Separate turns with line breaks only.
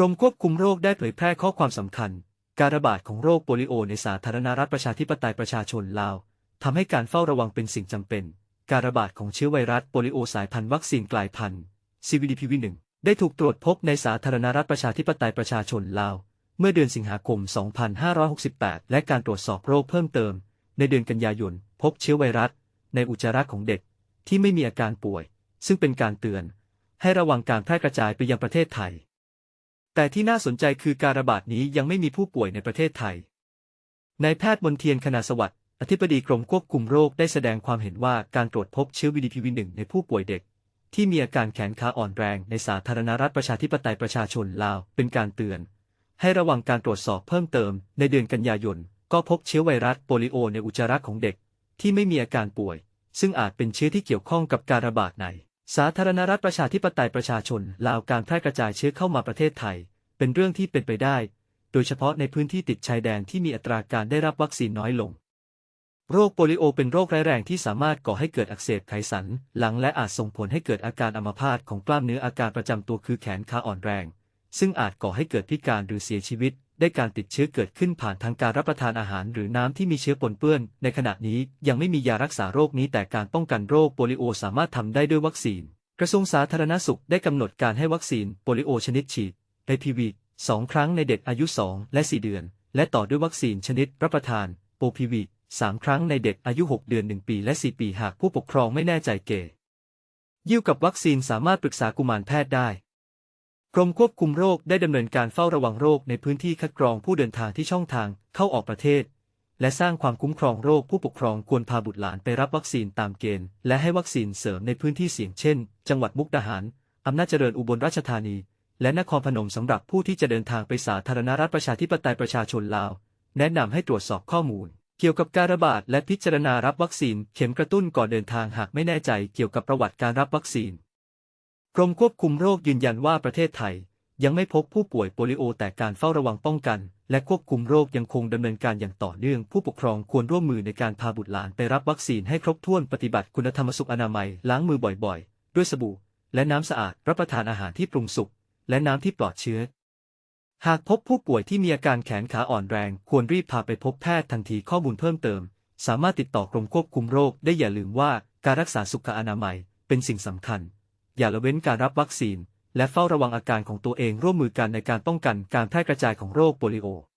รมควบคุมโรคได้เผยแพร่ข้อความสำคัญ การระบาดของโรคโปลิโอในสาธารณรัฐประชาธิปไตยประชาชนลาวทำให้การเฝ้าระวังเป็นสิ่งจำเป็น การระบาดของเชื้อไวรัสโปลิโอสายพันธุ์วัคซีนกลายพันธุ์ CVDPV1 ได้ถูกตรวจพบในสาธารณรัฐประชาธิปไตยประชาชนลาว เมื่อเดือนสิงหาคม 2568 และการตรวจสอบโรคเพิ่มเติม ในเดือนกันยายน พบเชื้อไวรัส ในอุจจาระของเด็ก ที่ไม่มีอาการป่วย ซึ่งเป็นการเตือน ให้ระวังการแพร่กระจายไปยังประเทศไทย แต่ที่น่าสนใจคือการระบาดนี้ยังไม่มีผู้ป่วยในประเทศไทย นายแพทย์มนเทียนคณาสวัสดิ์ อธิบดีกรมควบคุมโรคได้แสดงความเห็นว่าการตรวจพบเชื้อ VDPV1 ในผู้ป่วยเด็ก ที่มีอาการแขนขาอ่อนแรงในสาธารณรัฐประชาธิปไตยประชาชนลาว เป็นการเตือน ให้ระวังการตรวจสอบเพิ่มเติม ในเดือนกันยายน ก็พบเชื้อไวรัสโปลิโอในอุจจาระของเด็ก ที่ไม่มีอาการป่วย ซึ่งอาจเป็นเชื้อที่เกี่ยวข้องกับการระบาดใน สาธารณรัฐประชาธิปไตยประชาชนลาวการแพร่กระจายเชื้อเข้ามาประเทศไทย เป็นเรื่องที่เป็นไปได้ โดยเฉพาะในพื้นที่ติดชายแดนที่มีอัตราการได้รับวัคซีนน้อยลง โรคโปลิโอเป็นโรคร้ายแรงที่สามารถก่อให้เกิดอักเสบไขสัน หลังและอาจส่งผลให้เกิดอาการอัมพาตของกล้ามเนื้ออาการประจำตัวคือแขนขาอ่อนแรง ซึ่งอาจก่อให้เกิดพิการหรือเสียชีวิต ได้การติดเชื้อเกิดขึ้นผ่านทางการรับประทานอาหารหรือน้ำที่มีเชื้อปนเปื้อน ในขณะนี้ยังไม่มียารักษาโรคนี้แต่การป้องกันโรคโปลิโอสามารถทำได้ด้วยวัคซีน กระทรวงสาธารณสุขได้กำหนดการให้วัคซีนโปลิโอชนิดฉีด HPV สองครั้งในเด็กอายุ 2 และ 4 เดือน และต่อด้วยวัคซีนชนิดรับประทานโปพีวีสามครั้งในเด็กอายุ 6 เดือน 1 ปี และ 4 ปี หากผู้ปกครองไม่แน่ใจเกยิ่วกับวัคซีนสามารถปรึกษากุมารแพทย์ได้ กรมควบคุมโรคได้ดำเนินการเฝ้าระวังโรคในพื้นที่คัดกรองผู้เดินทางที่ช่องทางเข้าออกประเทศ และสร้างความคุ้มครองโรคผู้ปกครองควรพาบุตรหลานไปรับวัคซีนตามเกณฑ์ และให้วัคซีนเสริมในพื้นที่เสี่ยงเช่น จังหวัดมุกดาหาร อำนาจเจริญอุบลราชธานี และนครพนมสำหรับผู้ที่จะเดินทางไปสาธารณรัฐประชาธิปไตยประชาชนลาว แนะนำให้ตรวจสอบข้อมูล เกี่ยวกับการระบาดและพิจารณารับวัคซีน เข็มกระตุ้นก่อนเดินทางหากไม่แน่ใจเกี่ยวกับประวัติการรับวัคซีน กรมควบคุมโรคยืนยันว่าประเทศไทย ยังไม่พบผู้ป่วยโปลิโอแต่การเฝ้าระวังป้องกัน และควบคุมโรคยังคงดำเนินการอย่างต่อเนื่อง ผู้ปกครองควรร่วมมือในการพาบุตรหลานไปรับวัคซีนให้ครบถ้วนปฏิบัติคุณธรรมสุขอนามัยล้างมือบ่อยๆ ด้วยสบู่ และน้ำสะอาดรับประทานอาหารที่ปรุงสุกและน้ำที่ปลอดเชื้อ หากพบผู้ป่วยที่มีอาการแขนขาอ่อนแรง ควรรีบพาไปพบแพทย์ทันทีข้อมูลเพิ่มเติม สามารถติดต่อกรมควบคุมโรคได้อย่าลืมว่าการรักษาสุขอนามัยเป็นสิ่งสำคัญ อย่าละเว้นการรับวัคซีน และเฝ้าระวังอาการของตัวเองร่วมมือกันในการป้องกันการแพร่กระจายของโรคโปลิโอ